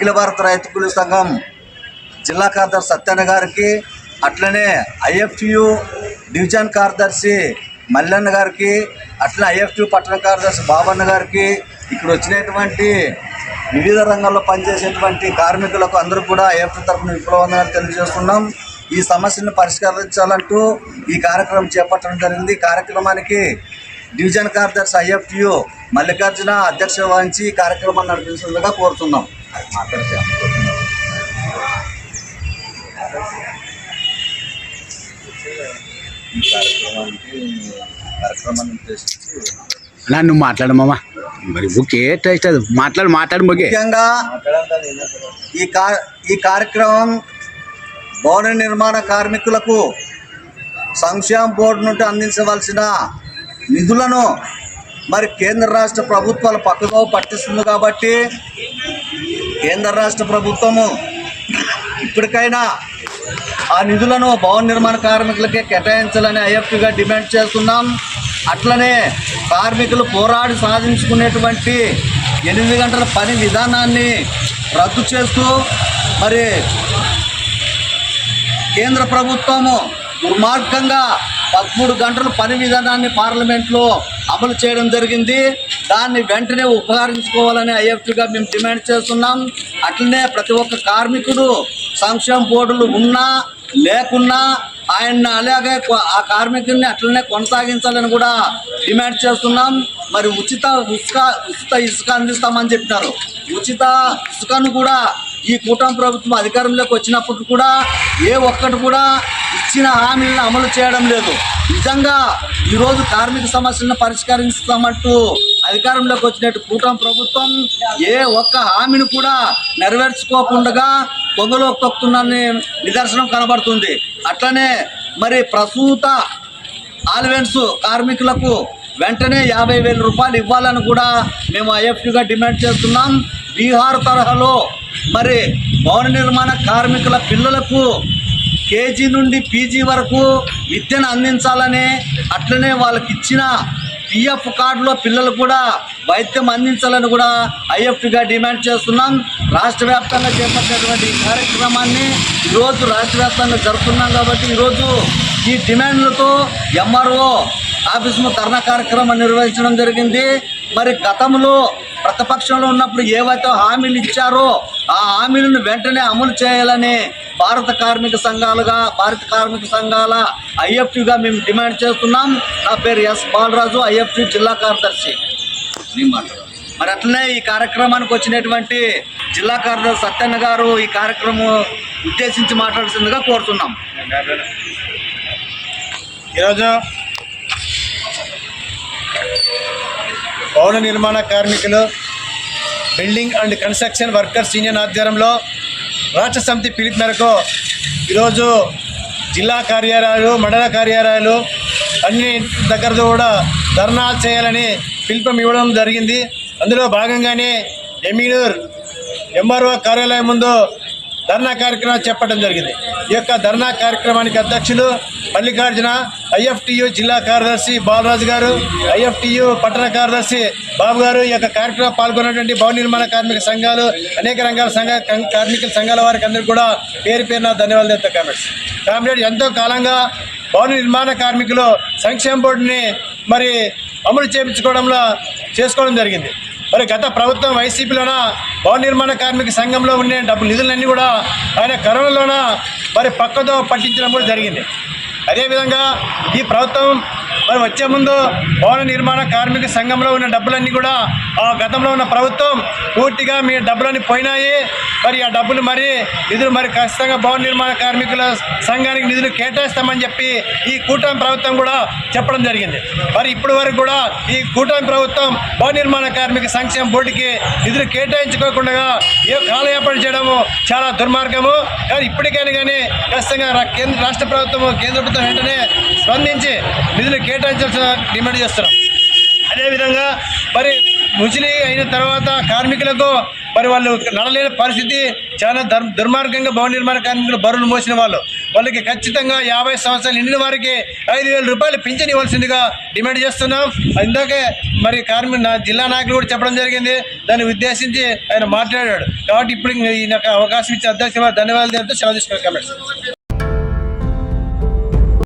అఖిల భారత రైతుకుల సంఘం జిల్లా కార్యదర్శి సత్యన్న గారికి అట్లనే ఐఎఫ్టియు డివిజన్ కార్యదర్శి మల్లన్న గారికి అట్లనే ఐఎఫ్టియు పట్టణ కార్యదర్శి బాబన్న గారికి ఇక్కడ వచ్చినటువంటి వివిధ రంగాల్లో పనిచేసేటువంటి కార్మికులకు అందరూ కూడా ఐఎఫ్టి తరఫున విప్లవందనాలు తెలియజేస్తున్నాం. ఈ సమస్యను పరిష్కరించాలంటూ ఈ కార్యక్రమం చేపట్టడం జరిగింది. ఈ కార్యక్రమానికి డివిజన్ కార్యదర్శి ఐఎఫ్టియు మల్లికార్జున అధ్యక్ష వహించి కార్యక్రమాన్ని నడిపించాలని కోరుతున్నాం. మాట్లాడితే ఈ కార్యక్రమానికి కార్యక్రమాన్ని ఉద్దేశించి మాట్లాడు మరి ఓకే ఏ టేస్ట్ అది మాట్లాడు మాట్లాడు బుకే. ముఖ్యంగా ఈ కా ఈ కార్యక్రమం భవన నిర్మాణ కార్మికులకు సంక్షేమ బోర్డు నుండి అందించవలసిన నిధులను మరి కేంద్ర రాష్ట్ర ప్రభుత్వాలు పక్కదో పట్టిస్తుంది కాబట్టి కేంద్ర రాష్ట్ర ప్రభుత్వము ఇప్పటికైనా ఆ నిధులను భవన నిర్మాణ కార్మికులకే కేటాయించాలని ఐఎఫ్టీగా డిమాండ్ చేస్తున్నాం. అట్లనే కార్మికులు పోరాడి సాధించుకునేటువంటి ఎనిమిది గంటల పని విధానాన్ని రద్దు చేస్తూ మరి కేంద్ర ప్రభుత్వము దుర్మార్గంగా పదమూడు గంటల పని విధానాన్ని పార్లమెంట్లో అమలు చేయడం జరిగింది. దాన్ని వెంటనే ఉపకరించుకోవాలని ఐఎఫ్టీగా మేము డిమాండ్ చేస్తున్నాం. అట్లనే ప్రతి ఒక్క కార్మికుడు సంక్షేమ బోర్డులు ఉన్నా లేకున్నా ఆయన అలాగే ఆ కార్మికుల్ని అట్లనే కొనసాగించాలని కూడా డిమాండ్ చేస్తున్నాం. మరి ఉచిత ఇసుక ఉచిత ఇసుక అందిస్తామని చెప్పినారు. ఉచిత ఇసుకను కూడా ఈ కూటమి ప్రభుత్వం అధికారంలోకి వచ్చినప్పుడు కూడా ఏ ఒక్కటి కూడా ఇచ్చిన హామీలను అమలు చేయడం లేదు. నిజంగా ఈరోజు కార్మిక సమస్యలను పరిష్కరిస్తామంటూ అధికారంలోకి వచ్చినట్టు కూటమి ప్రభుత్వం ఏ ఒక్క హామీని కూడా నెరవేర్చుకోకుండా పొంగలో తొక్కుతుందని నిదర్శనం కనబడుతుంది. అట్లనే మరి ప్రసూత ఆల్వెన్స్ కార్మికులకు వెంటనే యాభై వేల రూపాయలు ఇవ్వాలని కూడా మేము ఐఎఫ్టీగా డిమాండ్ చేస్తున్నాం. బీహార్ తరహాలో మరి భవన నిర్మాణ కార్మికుల పిల్లలకు కేజీ నుండి పీజీ వరకు విద్యను అందించాలని అట్లనే వాళ్ళకి ఇచ్చిన పిఎఫ్ కార్డులో పిల్లలు కూడా వైద్యం అందించాలని కూడా ఐఎఫ్టీగా డిమాండ్ చేస్తున్నాం. రాష్ట్ర వ్యాప్తంగా చేపట్టినటువంటి ఈ కార్యక్రమాన్ని ఈరోజు రాష్ట్ర వ్యాప్తంగా జరుపుతున్నాం కాబట్టి ఈరోజు ఈ డిమాండ్లతో ఎంఆర్ఓ ఆఫీసును ధర్నా కార్యక్రమం నిర్వహించడం జరిగింది. మరి గతంలో ప్రతిపక్షంలో ఉన్నప్పుడు ఏవైతే హామీలు ఇచ్చారో ఆ హామీలను వెంటనే అమలు చేయాలని భారత కార్మిక సంఘాలుగా భారత కార్మిక సంఘాల ఐఎఫ్టీగా మేము డిమాండ్ చేస్తున్నాం. నా పేరు ఎస్ బాలరాజు ఐఎఫ్టీ జిల్లా కార్యదర్శి. మరి అట్లనే ఈ కార్యక్రమానికి వచ్చినటువంటి జిల్లా కార్యదర్శి సత్యన్న గారు ఈ కార్యక్రమం ఉద్దేశించి మాట్లాడుతుందిగా కోరుతున్నాం. ఈరోజు భవన నిర్మాణ కార్మికులు building and construction workers union ఆధ్వర్యంలో రాష్ట్ర సమితి పిలుపు మేరకు ఈరోజు జిల్లా కార్యాలయాలు మండల కార్యాలయాలు అన్ని దగ్గర కూడా ధర్నా చేయాలని పిలుపు ఇవ్వడం జరిగింది. అందులో భాగంగానే ఎమీనూర్ ఎంఆర్ఓ కార్యాలయం ముందు ధర్నా కార్యక్రమం చెప్పడం జరిగింది. ఈ యొక్క ధర్నా కార్యక్రమానికి అధ్యక్షులు మల్లికార్జున ఐఎఫ్టియు జిల్లా కార్యదర్శి బాలరాజు గారు ఐఎఫ్టియు పట్టణ కార్యదర్శి బాబు గారు ఈ యొక్క కార్యక్రమం పాల్గొన్నటువంటి భవన నిర్మాణ కార్మిక సంఘాలు అనేక రంగాల సంఘ కార్మికుల సంఘాల వారికి అందరికీ కూడా పేరు పేరున ధన్యవాదాలు చెప్తా కామ్రేడ్స్ కామ్రేడ్ ఎంతో కాలంగా భవన నిర్మాణ కార్మికులు సంక్షేమ బోర్డుని మరి అమలు చేయించుకోవడంలో చేసుకోవడం జరిగింది. మరి గత ప్రభుత్వం వైసీపీలోన? భవన నిర్మాణ కార్మిక సంఘంలో ఉండే డబ్బు నిధులన్నీ కూడా ఆయన కరోనాలోన? మరి పక్కతో పట్టించడం కూడా జరిగింది. అదేవిధంగా ఈ ప్రభుత్వం మరి వచ్చే ముందు భవన నిర్మాణ కార్మిక సంఘంలో ఉన్న డబ్బులన్నీ కూడా ఆ గతంలో ఉన్న ప్రభుత్వం పూర్తిగా మీ డబ్బులన్నీ పోయినాయి. మరి ఆ డబ్బులు మరి నిధులు మరి ఖచ్చితంగా భవన నిర్మాణ కార్మికుల సంఘానికి నిధులు కేటాయిస్తామని చెప్పి ఈ కూటమి ప్రభుత్వం కూడా చెప్పడం జరిగింది. మరి ఇప్పటి వరకు కూడా ఈ కూటమి ప్రభుత్వం భవన నిర్మాణ కార్మిక సంక్షేమ బోర్డుకి నిధులు కేటాయించుకోకుండా ఏ కాలయాపన చేయడము చాలా దుర్మార్గము. కానీ ఇప్పటికైనా కానీ ఖచ్చితంగా కేంద్ర రాష్ట్ర ప్రభుత్వం కేంద్ర ప్రభుత్వం వెంటనే స్పందించి నిధులు కేటాయించాల్సిన డిమాండ్ చేస్తున్నాం. అదేవిధంగా మరి ముసిలి అయిన తర్వాత కార్మికులకు మరి వాళ్ళు నడలేని పరిస్థితి చాలా దుర్ దుర్మార్గంగా భవన నిర్మాణ కార్మికులు బరువులు మోసిన వాళ్ళు. వాళ్ళకి ఖచ్చితంగా యాభై సంవత్సరాలు నిండిన వారికి ఐదు వేల రూపాయలు పింఛన్ ఇవ్వాల్సిందిగా డిమాండ్ చేస్తున్నాం. ఇందాకే మరి కార్మిక నా జిల్లా నాయకులు కూడా చెప్పడం జరిగింది. దాన్ని ఉద్దేశించి ఆయన మాట్లాడాడు. కాబట్టి ఇప్పుడు ఈ అవకాశం ఇచ్చే అధ్యక్ష ధన్యవాదాలు తెలుపుతూ సెలవు తీసుకున్నాను